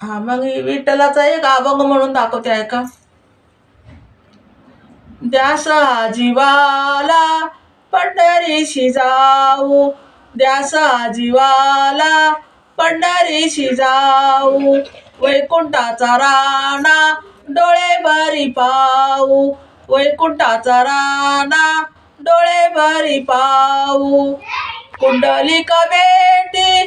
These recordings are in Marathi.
हा मग विठ्ठलाचा एक अभंग म्हणून दाखवते आहे का द्यासा जीवाला पंढरीशी जाऊ द्यासा जीवाला पंढरीशी जाऊ वैकुंठाचा राणा डोळे भरी पाऊ वैकुंठाचा राणा डोळे भरी पाऊ कुंडली बेटी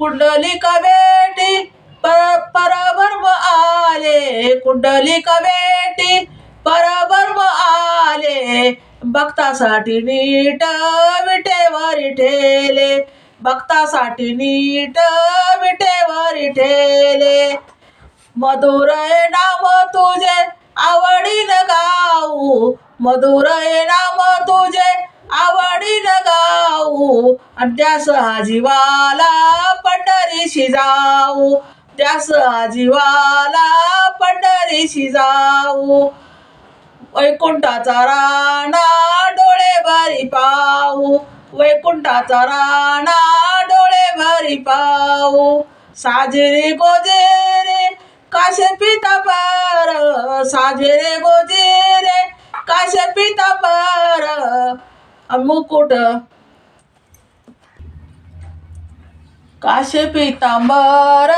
कुंडली कबेटी बेटी पर परब्रह्म आले कुंडली कवेटी. परब्रह्म आले भक्तासाठी नीट विटेवर ठेले. भक्तासाठी नीट विटेवर ठेले. मधुर नाम तुझे आवडीन गाऊ. मधुर नाम तुझे आवडीन गाऊ. आणि त्या हा जीवाला पंढरीशी जाऊ. त्यास हा जीवाला पंढरीशी जाऊ. वैकुंठाचा राणा डोळे भरी पाहू. वैकुंठाचा राणा डोळे भरी पाहू. साजरे गोजेरे काशे पितांबर साजरे गोजेरे काशे पितांबर मुकुट काशे पितांबर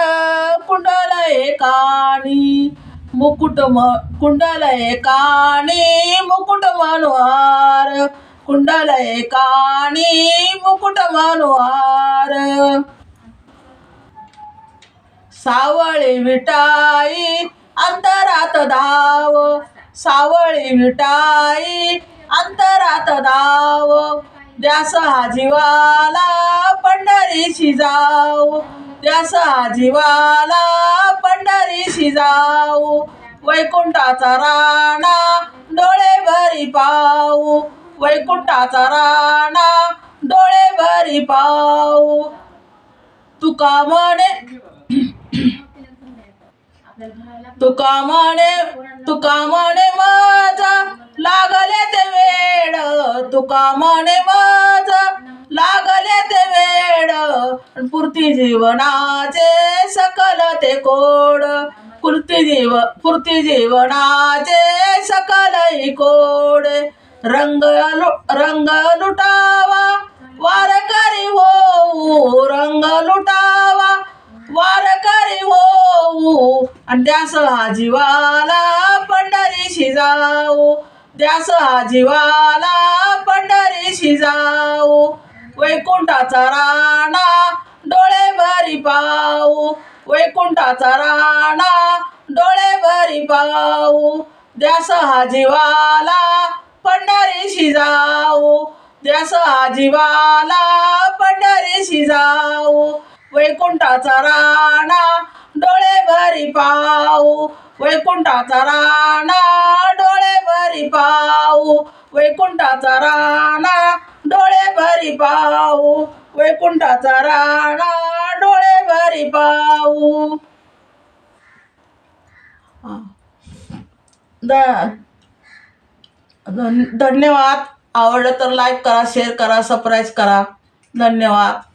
काणी मुकुट म कुंडलय काणी मुकुट मनोहार कुंडलय काणी मुकुट मनोहार सावळी विटाई अंतरात धाव. सावळी विटाई अंतरात धाव. हा जीवाला पंढरीशी जाऊ. द्यास हा जीवाला पंढरीशी जाऊ. वैकुंठाचा राणा डोळे भरी पाऊ वैकुंठाचा राणा डोळे भरी पाऊ तुका म्हणे तुका म्हणे तुका म्हणे माझा लागले ते वेड. तुका म्हणे पुरती जीवनाचे सकल ते कोड. पुरती जीव पुरती जीवनाचे सकल कोड. रंग लु रंग लुटावा वारकरी होऊ रंग लुटावा वारकरी होऊ. आणि द्यास हा जीवाला पंढरीशी जाऊ द्यास हा जीवाला पंढरीशी जाऊ. वैकुंठाचा राणा डोळे भरी पाऊ वैकुंठाचा राणा डोळे भरी पाऊ द्यास हा जीवाला पंढरीशी जाऊ. द्यास हा जीवाला पंढरीशी जाऊ. वैकुंठाचा राणा भरी पाऊ वैकुंठाचा राणा डोळे भरी पाऊ वैकुंठाचा राणा डोळे भरी पाऊ वैकुंठाचा राणा डोळे भरी पाऊ द- धन- धन्यवाद. आवडलं तर लाईक करा शेअर करा सबस्क्राईब करा. धन्यवाद.